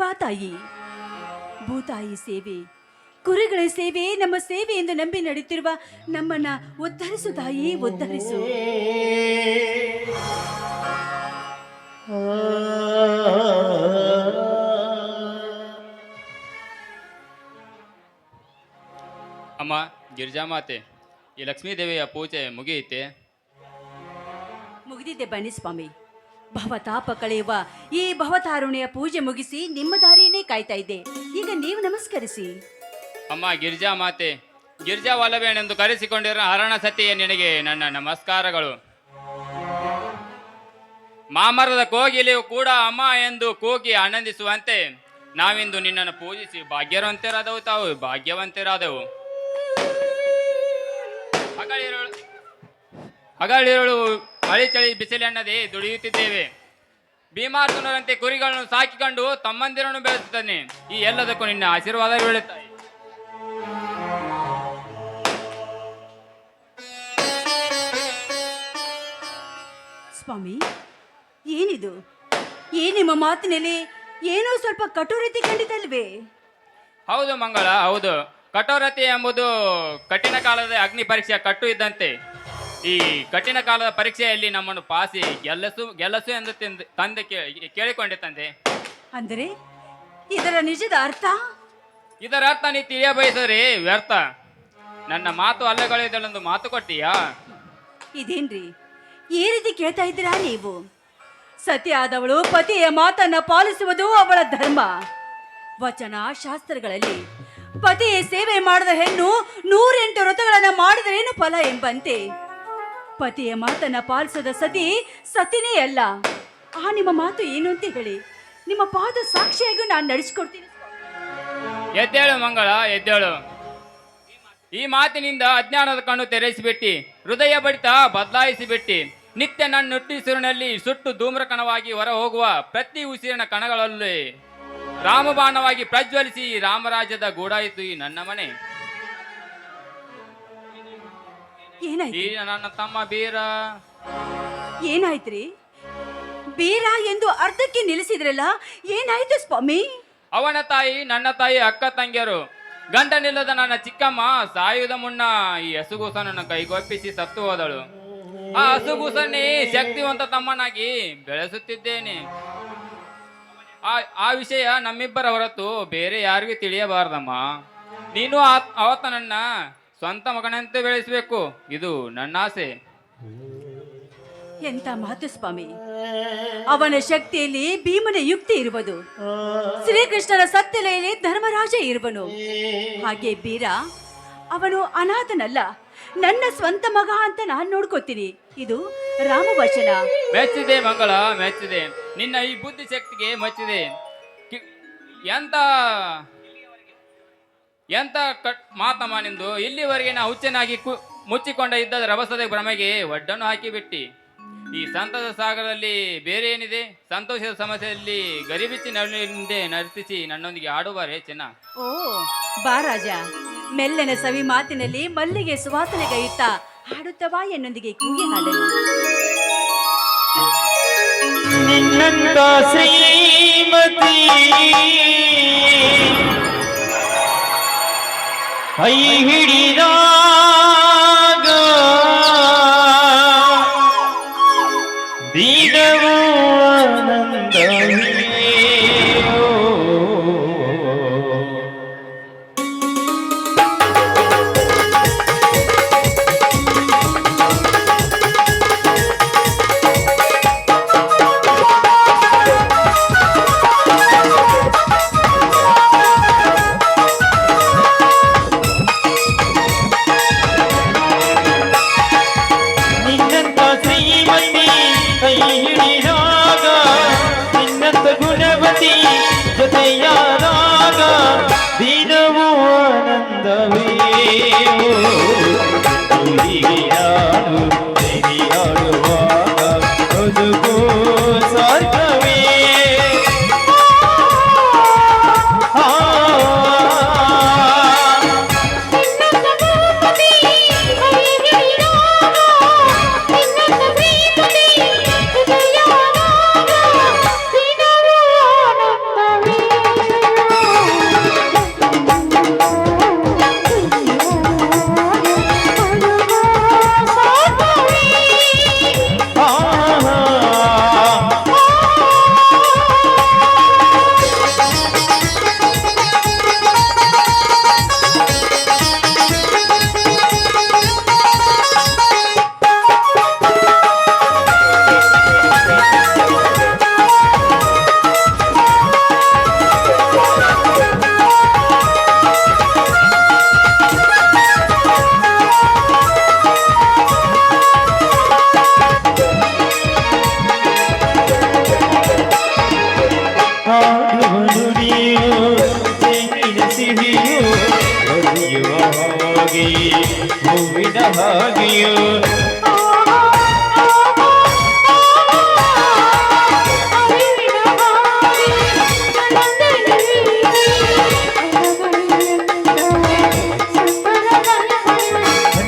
ಬಾ ತಾಯಿ ಭೂತಾಯಿ ಸೇವೆ ಕುರಿಗಳ ಸೇವೆ ನಮ್ಮ ಸೇವೆ ಎಂದು ನಂಬಿ ನಡೆಯುತ್ತಿರುವ ನಮ್ಮನ್ನ ಉದ್ಧರಿಸು ತಾಯಿ ಉದ್ಧರಿಸು. ಅಮ್ಮ ಗಿರಿಜಾಮಾತೆ ಈ ಲಕ್ಷ್ಮೀದೇವಿಯ ಪೂಜೆ ಮುಗಿಯುತ್ತೆ. ಮುಗಿದಿದೆ ಬನ್ನಿ ಸ್ವಾಮಿ. ಭವತಾಪ ಕಳೆಯುವ ಈ ಭವತಾರುಣಿಯ ಪೂಜೆ ಮುಗಿಸಿ ನಿಮ್ಮ ದಾರಿಯೇ ಕಾಯ್ತಾ ಇದ್ದೆ. ಈಗ ನೀವು ನಮಸ್ಕರಿಸಿ. ಅಮ್ಮ ಗಿರಿಜಾಮಾತೆ ಗಿರಿಜಾ ವಲ್ಲಭೇನೆಂದು ಕರೆಸಿಕೊಂಡಿರೋ ಹರಣ ಸತಿಯ ನಿನಗೆ ನನ್ನ ನಮಸ್ಕಾರಗಳು. ಮಾಮರದ ಕೋಗಿಲೆಯು ಕೂಡ ಅಮ್ಮ ಎಂದು ಕೂಗಿ ಆನಂದಿಸುವಂತೆ ನಾವಿಂದು ನಿನ್ನನ್ನು ಪೂಜಿಸಿ ಭಾಗ್ಯವಂತರಾದವು ತಾವು, ಭಾಗ್ಯವಂತರಾದವು. ಹಗಲಿರುಳು ಹಗಲಿರುಳು ಅಳಿಚಳಿ ಬಿಸಿಲೆನ್ನದೆ ದುಡಿಯುತ್ತಿದ್ದೇವೆ. ಭೀಮಾರ್ಜುನರಂತೆ ಕುರಿಗಳನ್ನು ಸಾಕಿಕೊಂಡು ತಮ್ಮಂದಿರನ್ನು ಬೆಳೆಸುತ್ತಾನೆ. ಈ ಎಲ್ಲದಕ್ಕೂ ನಿನ್ನ ಆಶೀರ್ವಾದ ಬೀಳುತ್ತಾಯಿ ಸ್ವಾಮಿ ಏನಿದು? ಏ ನಿಮ್ಮ ಮಾತಿನಲ್ಲಿ ಏನೋ ಸ್ವಲ್ಪ ಕಠೋರತೆ ಕಂಡಿದಲ್ವೇ ಹೌದು ಮಂಗಳ ಹೌದು. ಕಠೋರತೆ ಎಂಬುದು ಕಠಿಣ ಕಾಲದ ಅಗ್ನಿ ಪರೀಕ್ಷೆಯ ಕಟ್ಟು ಇದ್ದಂತೆ. ಈ ಕಠಿಣ ಕಾಲದ ಪರೀಕ್ಷೆಯಲ್ಲಿ ನಮ್ಮನ್ನು ಪಾಸಿ ಗೆಲ್ಲಸು ಗೆಲ್ಲಸು ಎಂದು ತಿಂದು ತಂದೆ ಕೇ- ಕೇಳಿಕೊಂಡೆ ತಂದೆ. ಅಂದರೆ ಇದರ ನಿಜದ ಅರ್ಥ? ಇದರ ಅರ್ಥ ನೀ ತಿಳಿಯ ಬಯಸಿದ್ರೆ ವ್ಯರ್ಥ. ನನ್ನ ಮಾತು ಅಲ್ಲಗಳೆದಳೊಂದು ಮಾತು ಕೊಟ್ಟಿಯಾ? ಇದೇನ್ರಿ? ಈ ರೀತಿ ಕೇಳ್ತಾ ಇದ್ದೀರಾ ನೀವು? ಸತಿ ಆದವಳು ಪತಿಯ ಮಾತನ್ನ ಪಾಲಿಸುವುದು ಅವಳ ಧರ್ಮ. ವಚನ ಶಾಸ್ತ್ರಗಳಲ್ಲಿ ಪತಿಯ ಸೇವೆ ಮಾಡಿದ ಹೆಣ್ಣು ನೂರೆಂಟು ವ್ರತಗಳನ್ನ ಮಾಡಿದರೇನು ಫಲ ಎಂಬಂತೆ? ಪತಿಯ ಮಾತನ್ನ ಪಾಲಿಸದ ಸತಿ ಸತಿನೇ ಅಲ್ಲ. ಆ ನಿಮ್ಮ ಮಾತು ಏನು ಅಂತ ಹೇಳಿ. ನಿಮ್ಮ ಪಾದ ಸಾಕ್ಷಿಯಾಗಿ ನಾನು ನಡೆಸ್ಕೊಡ್ತೀನಿ. ಎದ್ದೇಳು ಮಂಗಳ, ಎದ್ದೇಳು. ಈ ಮಾತಿನಿಂದ ಅಜ್ಞಾನದ ಕಣ್ಣು ತೆರೆಸಿಬಿಟ್ಟಿ ಹೃದಯ ಬಡಿತ ಬದಲಾಯಿಸಿಬಿಟ್ಟಿ, ನಿತ್ಯ ನನ್ನ ನುಟ್ಟಿಸಿರಿನಲ್ಲಿ ಸುಟ್ಟು ಧೂಮ್ರಕಣವಾಗಿ ಹೊರ ಹೋಗುವ ಪ್ರತಿ ಉಸಿರಿನ ಕಣಗಳಲ್ಲಿ ರಾಮಬಾಣವಾಗಿ ಪ್ರಜ್ವಲಿಸಿ ರಾಮರಾಜ್ಯದ ಗೂಡಾಯಿತು ಈ ನನ್ನ ಮನೆ. ಏನಾಯ್ತು? ಈ ನನ್ನ ತಮ್ಮ ಬೀರ. ಏನಾಯ್ತ್ರಿ? ಬೀರ ಎಂದು ಅರ್ಧಕ್ಕೆ ನಿಲ್ಲಿಸಿದ್ರಲ್ಲ ಏನಾಯ್ತು ಸ್ವಾಮಿ? ಅವನ ತಾಯಿ ನನ್ನ ತಾಯಿ ಅಕ್ಕ ತಂಗಿಯರು ಗಂಡನಿಲ್ಲದ ನನ್ನ ಚಿಕ್ಕಮ್ಮ ಸಾಯುವುದ ಮುನ್ನ ಈ ಹಸುಗೂಸನನ್ನು ಕೈಗೊಪ್ಪಿಸಿ ಸತ್ತು ಹೋದಳು. ಆ ಹಸುಗೂಸನ್ನೇ ಶಕ್ತಿವಂತ ತಮ್ಮನಾಗಿ ಬೆಳೆಸುತ್ತಿದ್ದೇನೆ. ಆ ಆ ವಿಷಯ ನಮ್ಮಿಬ್ಬರ ಹೊರತು ಬೇರೆ ಯಾರಿಗೂ ತಿಳಿಯಬಾರ್ದಮ್ಮ. ನೀನು ಆವತ್ತ ಅವತ್ತ ನನ್ನ ಸ್ವಂತ ಮಗನಂತೆ ಬೆಳೆಸಬೇಕು. ಇದು ನನ್ನ ಆಸೆ ಎಂತ ಮಾತು ಸ್ವಾಮಿ. ಅವನ ಶಕ್ತಿಯಲ್ಲಿ ಭೀಮನ ಯುಕ್ತಿ ಇರುವುದು. ಶ್ರೀಕೃಷ್ಣನ ಸತ್ಯಲೆಯಲ್ಲಿ ಧರ್ಮರಾಜ ಇರುವನು. ಹಾಗೆ ಬೀರ ಅವನು ಅನಾಥನಲ್ಲ. ನನ್ನ ಸ್ವಂತ ಮಗ ಅಂತ ನಾನು ನೋಡ್ಕೋತೀನಿ. ಇದು ರಾಮವಚನ. ಮೆಚ್ಚಿದೆ ಮಂಗಳ ಮೆಚ್ಚಿದೆ. ನಿನ್ನ ಈ ಬುದ್ಧಿ ಶಕ್ತಿಗೆ ಮೆಚ್ಚಿದೆ ಎಂತ ಎಂತ ಕಟ್ ಮಾತಮ್ಮ ನಿಂದು ಇಲ್ಲಿವರೆಗೆ ನಾ ಹುಚ್ಚನಾಗಿ ಕು- ಮುಚ್ಚಿಕೊಂಡ ಇದ್ದ ರಭಸದ ಭ್ರಮೆಗೆ ಒಡ್ಡನ್ನು ಹಾಕಿಬಿಟ್ಟಿ. ಈ ಸಂತದ ಸಾಗರದಲ್ಲಿ ಬೇರೆ ಏನಿದೆ ಸಂತೋಷದ ಸಮಸ್ಯೆಯಲ್ಲಿ ಗರಿಬಿಚ್ಚಿ ನಡೆ ನರ್ತಿಸಿ ನನ್ನೊಂದಿಗೆ ಆಡುವಾರೆ ಚೆನ್ನ. ಓ ಬಾ ರಾಜ. ಮೆಲ್ಲನೆ ಸವಿ ಮಾತಿನಲ್ಲಿ ಮಲ್ಲಿಗೆ ಸುವಾಸನೆಗೈಯುತ್ತ ಹಾಡುತ್ತವಾ ಎನ್ನೊಂದಿಗೆ ಕೂಗಿ ಹಾಡಲು ನಿನ್ನಂತ ಶ್ರೀಮತಿ ಕೈ ಹಿಡಿದಾಗ ದಿನವೂ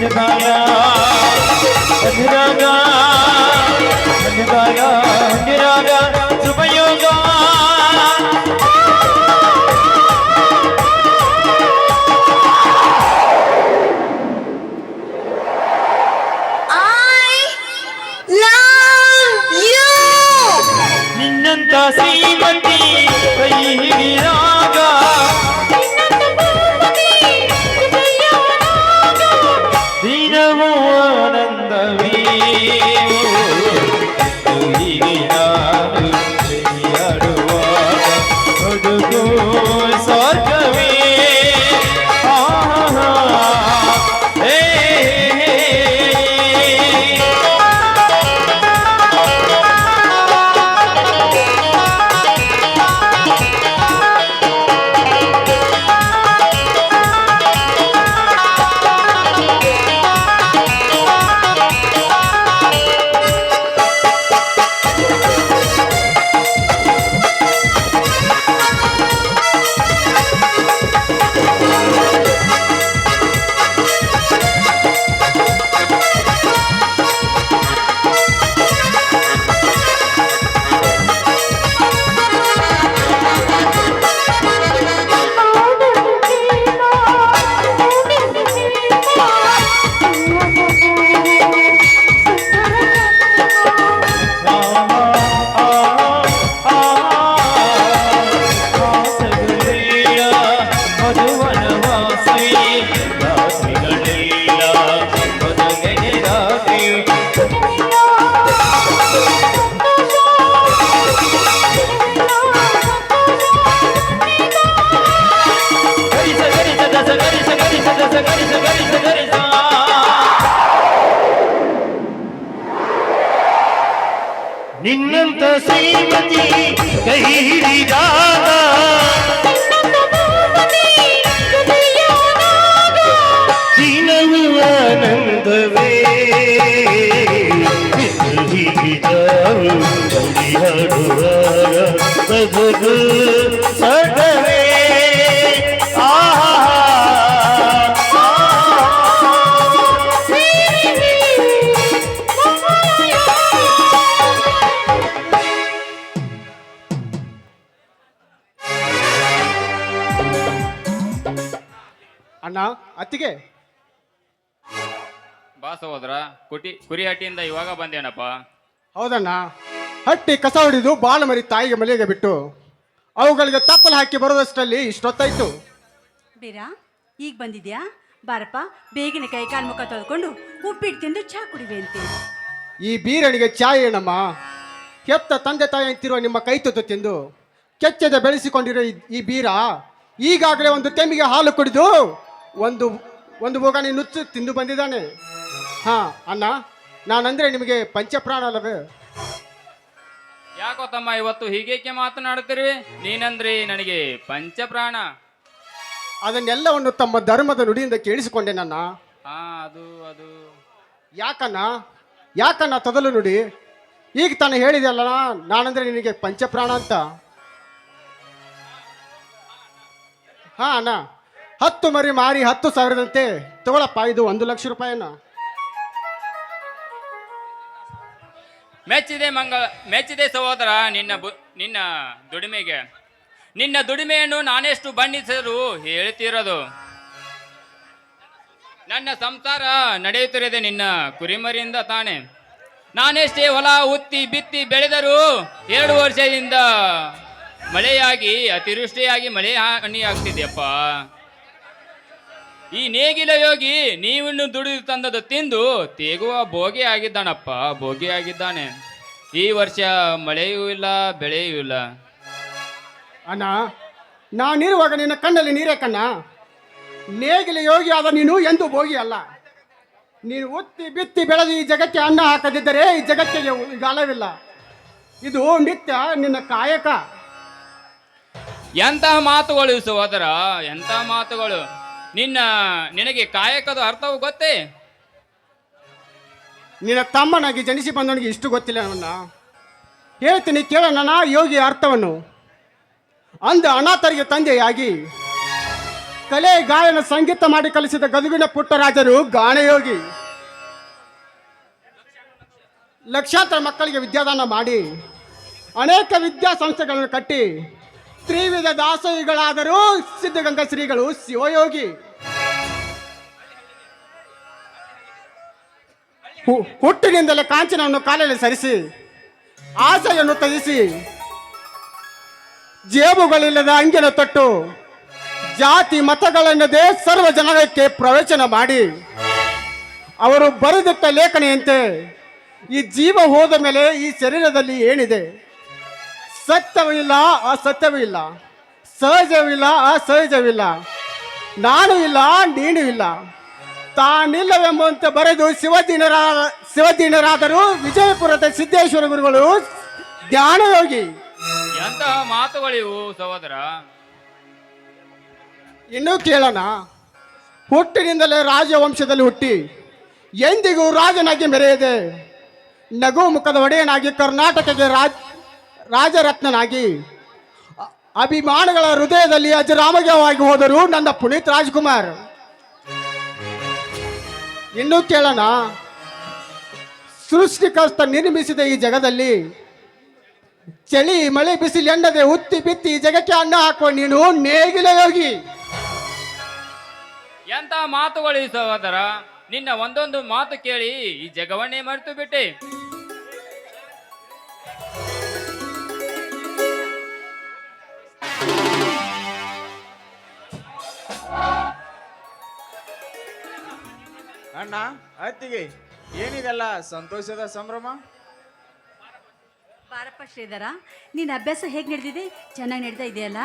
Nirada, Nirada, Nirada, Nirada, Nirada, ಅಣ್ಣ ಅತ್ತಿಗೆ. ಬಾಸ ಹೋದ್ರ? ಕುಟಿ ಕುರಿ ಹಟ್ಟಿಯಿಂದ ಇವಾಗ ಬಂದೇನಪ್ಪ? ಹೌದಣ್ಣ. ಹಟ್ಟಿ ಕಸ ಹೊಡೆದು ಬಾಲ ಮರಿ ತಾಯಿಗೆ ಮನೆಗೆ ಬಿಟ್ಟು ಅವುಗಳಿಗೆ ತಪ್ಪಲು ಹಾಕಿ ಬರೋದಷ್ಟರಲ್ಲಿ ಇಷ್ಟೊತ್ತಾಯ್ತು. ಬೀರಾ ಈಗ ಬಂದಿದ್ಯಾ? ಬಾರಪ್ಪ ಬೇಗನೆ ಕೈ ಕಾಲು ಮುಖ ತೊಳ್ಕೊಂಡು ಉಪ್ಪಿಟ್ಟು ತಿಂದು ಚಹಾ ಕುಡಿವೆ ಅಂತೆ. ಈ ಬೀರಣಿಗೆ ಚಾಯ್ ಏನಮ್ಮ? ಕೆತ್ತ ತಂದೆ ತಾಯಿ ಅಂತಿರುವ ನಿಮ್ಮ ಕೈ ತುತ್ತು ತಿಂದು ಕೆಚ್ಚದ ಬೆಳೆಸಿಕೊಂಡಿರೋ ಈ- ಈ ಬೀರ ಈಗಾಗಲೇ ಒಂದು ತೆಮ್ಮಿಗೆ ಹಾಲು ಕುಡಿದು ಒಂದು ಒಂದು ಬೋಗಾನಿ ನುಚ್ಚು ತಿಂದು ಬಂದಿದ್ದಾನೆ. ಹಾ ಅಣ್ಣ ನಾನಂದ್ರೆ ನಿಮಗೆ ಪಂಚಪ್ರಾಣ ಅಲ್ಲವೇ? ಯಾಕೋ ತಮ್ಮ ಇವತ್ತು ಹೀಗೇಕೆ ಮಾತನಾಡುತ್ತಿರುವೆ? ನೀನಂದ್ರೆ ನನಗೆ ಪಂಚಪ್ರಾಣ. ಅದನ್ನೆಲ್ಲವನ್ನು ತಮ್ಮ ಧರ್ಮದ ನುಡಿಯಿಂದ ಕೇಳಿಸಿಕೊಂಡೆ ನನ್ನ. ಹಾ ಅದು ಅದು. ಯಾಕನ್ನ ಯಾಕನ್ನ ತೊದಲು ನುಡಿ? ಈಗ ತಾನು ಹೇಳಿದೆಯಲ್ಲ ನಾನಂದ್ರೆ ನಿನಗೆ ಪಂಚಪ್ರಾಣ ಅಂತ. ಹಾ ಅಣ್ಣ. ಹತ್ತು ಮರಿ ಮಾರಿ ಹತ್ತು ಸಾವಿರದಂತೆ ತಗೊಳಪ್ಪ, ಇದು ಒಂದು ಲಕ್ಷ ರೂಪಾಯಿನ ಮೆಚ್ಚಿದೆ ಮಂಗಳ, ಮೆಚ್ಚಿದೆ ಸಹೋದರ, ನಿನ್ನ ನಿನ್ನ ದುಡಿಮೆಗೆ. ನಿನ್ನ ದುಡಿಮೆಯನ್ನು ನಾನೆಷ್ಟು ಬಣ್ಣಿಸಲು ಹೇಳ್ತಿರೋದು. ನನ್ನ ಸಂಸಾರ ನಡೆಯುತ್ತಿರದೆ ನಿನ್ನ ಕುರಿಮರಿಯಿಂದ ತಾನೆ. ನಾನೆಷ್ಟೇ ಹೊಲ ಉತ್ತಿ ಬಿತ್ತಿ ಬೆಳೆದರೂ ಎರಡು ವರ್ಷದಿಂದ ಮಳೆಯಾಗಿ, ಅತಿವೃಷ್ಟಿಯಾಗಿ ಮಳೆ ಹಾನಿಯಾಗ್ತಿದೆಯಪ್ಪ. ಈ ನೇಗಿಲ ಯೋಗಿ ನೀವಿನ್ನು ದುಡಿದು ತಂದದ್ದು ತಿಂದು ತೇಗುವ ಭೋಗಿ ಆಗಿದ್ದಾನಪ್ಪ ಭೋಗಿ ಆಗಿದ್ದಾನೆ. ಈ ವರ್ಷ ಮಳೆಯೂ ಇಲ್ಲ ಬೆಳೆಯೂ ಇಲ್ಲ. ಅಣ್ಣ ನಾನಿರುವಾಗ ನಿನ್ನ ಕಣ್ಣಲ್ಲಿ ನೀರೇ ಕಣ್ಣ? ನೇಗಿಲ ಯೋಗಿ ಆದ ನೀನು ಎಂದು ಭೋಗಿ ಅಲ್ಲ. ನೀನು ಒತ್ತಿ ಬಿತ್ತಿ ಬೆಳೆದು ಈ ಜಗಕ್ಕೆ ಅನ್ನ ಹಾಕದಿದ್ದರೆ ಈ ಜಗತ್ತಿಗೆ ಗಾಲವಿಲ್ಲ ಇದು ನಿತ್ಯ ನಿನ್ನ ಕಾಯಕ. ಎಂತಹ ಮಾತುಗಳು ಸಹೋದರ? ಎಂತಹ ಮಾತುಗಳು? ನಿನ್ನ ನಿನಗೆ ಕಾಯಕದ ಅರ್ಥವು ಗೊತ್ತೇ? ನಿನ್ನ ತಮ್ಮನಾಗಿ ಜನಿಸಿ ಬಂದವನಿಗೆ ಇಷ್ಟು ಗೊತ್ತಿಲ್ಲ ನನ್ನ. ಹೇಳ್ತೀನಿ ಕೇಳೋಣ ಯೋಗಿ ಅರ್ಥವನ್ನು. ಅಂದ ಅನಾಥರಿಗೆ ತಂದೆಯಾಗಿ ಕಲೆ, ಗಾಯನ, ಸಂಗೀತ ಮಾಡಿ ಕಲಿಸಿದ ಗದುಗಿನ ಪುಟ್ಟರಾಜರು ಗಾನಯೋಗಿ ಲಕ್ಷಾಂತರ ಮಕ್ಕಳಿಗೆ ವಿದ್ಯಾದಾನ ಮಾಡಿ ಅನೇಕ ವಿದ್ಯಾಸಂಸ್ಥೆಗಳನ್ನು ಕಟ್ಟಿ ತ್ರಿವಿಧ ದಾಸೋಹಿಗಳಾದರೂ ಸಿದ್ಧಗಂಗಾ ಶ್ರೀಗಳು ಶಿವಯೋಗಿ. ಹುಟ್ಟಿನಿಂದಲೇ ಕಾಂಚನವನ್ನು ಕಾಲಲ್ಲಿ ಸರಿಸಿ, ಆಸೆಯನ್ನು ತಜಿಸಿ ಜೇಬುಗಳಿಲ್ಲದ ಅಂಗಿನ ತೊಟ್ಟು, ಜಾತಿ ಮತಗಳೆನ್ನದೇ ಸರ್ವ ಜನಕ್ಕೆ ಪ್ರವಚನ ಮಾಡಿ. ಅವರು ಬರೆದಿಟ್ಟ ಲೇಖನೆಯಂತೆ ಈ ಜೀವ ಹೋದ ಮೇಲೆ ಈ ಶರೀರದಲ್ಲಿ ಏನಿದೆ? ಸತ್ಯವೂ ಇಲ್ಲ ಅಸತ್ಯವೂ ಇಲ್ಲ ಸಹಜವಿಲ್ಲ ಅಸಹಜವಿಲ್ಲ. ನಾನು ಇಲ್ಲ ನೀನು ಇಲ್ಲ. ತಾನಿಲ್ಲವೆಂಬಂತೆ ಬರೆದು ಶಿವದೀನರ ಶಿವದಿನರಾದರೂ ವಿಜಯಪುರದ ಸಿದ್ದೇಶ್ವರ ಗುರುಗಳು ಜ್ಞಾನಯೋಗಿ. ಎಂತಹ ಮಾತುಗಳಿವು ಸಹೋದರ? ಇನ್ನೂ ಕೇಳೋಣ. ಹುಟ್ಟಿನಿಂದಲೇ ರಾಜವಂಶದಲ್ಲಿ ಹುಟ್ಟಿ. ಎಂದಿಗೂ ರಾಜನಾಗಿ ಮೆರೆಯದೆ. ನಗು ಮುಖದ ಒಡೆಯನಾಗಿ ಕರ್ನಾಟಕಕ್ಕೆ ರಾಜ ರಾಜರತ್ನನಾಗಿ ಅಭಿಮಾನಗಳ ಹೃದಯದಲ್ಲಿ ಅಜರಾಮಯವಾಗಿ ಹೋದರು ನನ್ನ ಪುನೀತ್ ರಾಜ್ಕುಮಾರ್. ಇನ್ನೂ ಕೇಳೋಣ. ಸೃಷ್ಟಿಕರ್ತ ನಿರ್ಮಿಸಿದ ಈ ಜಗದಲ್ಲಿ ಚಳಿ, ಮಳೆ, ಬಿಸಿಲು ಎಣ್ಣದೆ ಉತ್ತಿ ಬಿತ್ತಿ ಜಗಕ್ಕೆ ಅನ್ನ ಹಾಕುವ ನೀನು ನೇಗಿಲ ಯೋಗಿ. ಎಂತ ಮಾತುಗಳು ಸಹೋದರ ನಿನ್ನ ಒಂದೊಂದು ಮಾತು ಕೇಳಿ ಈ ಜಗವನ್ನೇ ಮರೆತು ಬಿಟ್ಟೆ. ಅಣ್ಣ? ಅತ್ತಿಗೆ ಏನಿದೆಲ್ಲ ಸಂತೋಷದ ಸಂಭ್ರಮ? ಬಾರಪ್ಪ ಶ್ರೀಧರ ನಿನ್ನ ಅಭ್ಯಾಸ ಹೇಗೆ ನಡೆದಿದೆ? ಚೆನ್ನಾಗಿ ನಡೀತಾ ಇದೆಯಲ್ಲ?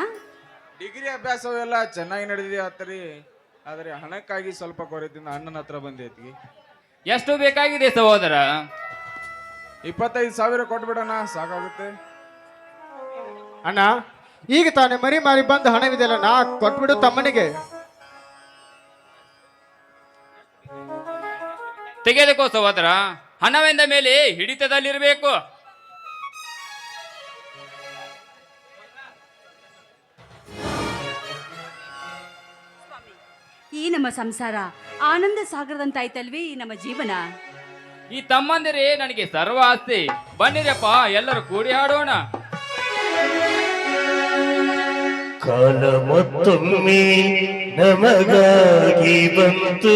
ಡಿಗ್ರಿ ಅಭ್ಯಾಸವೆಲ್ಲ ಚೆನ್ನಾಗಿ ನಡೆದಿದೆ ಆತರಿ. ಆದರೆ ಹಣಕ್ಕಾಗಿ ಸ್ವಲ್ಪ ಕೊರತೆಯಿಂದ ಅಣ್ಣನ ಹತ್ರ ಬಂದೈತಿ ಎಷ್ಟು ಬೇಕಾಗಿದೆ ಸಹೋದರ? ಇಪ್ಪತ್ತೈದು ಸಾವಿರ ಕೊಟ್ಬಿಡೋಣ ಸಾಕಾಗುತ್ತೆ. ಅಣ್ಣ ಈಗ ತಾನೇ ಮರಿ ಮಾರಿ ಬಂದು ಹಣವಿದೆಯಲ್ಲ ನಾ ಕೊಟ್ಬಿಡು ತಮ್ಮನಿಗೆ. ತೆಗೆದುಕೋ ಸಹೋದರ ಹಣವೆಂದ ಮೇಲೆ ಹಿಡಿತದಲ್ಲಿರಬೇಕು. ಈ ನಮ್ಮ ಸಂಸಾರ ಆನಂದ ಸಾಗರದಂತಾಯ್ತಲ್ವೇ ಈ ನಮ್ಮ ಜೀವನ? ಈ ತಮ್ಮಂದಿರೇ ನನಗೆ ಸರ್ವ ಆಸ್ತಿ. ಬನ್ನಿರಪ್ಪ ಎಲ್ಲರೂ ಕೂಡಿ ಹಾಡೋಣ. ಕಾಲ ಮತ್ತೊಮ್ಮೆ ನಮಗಾಗಿ ಬಂತು.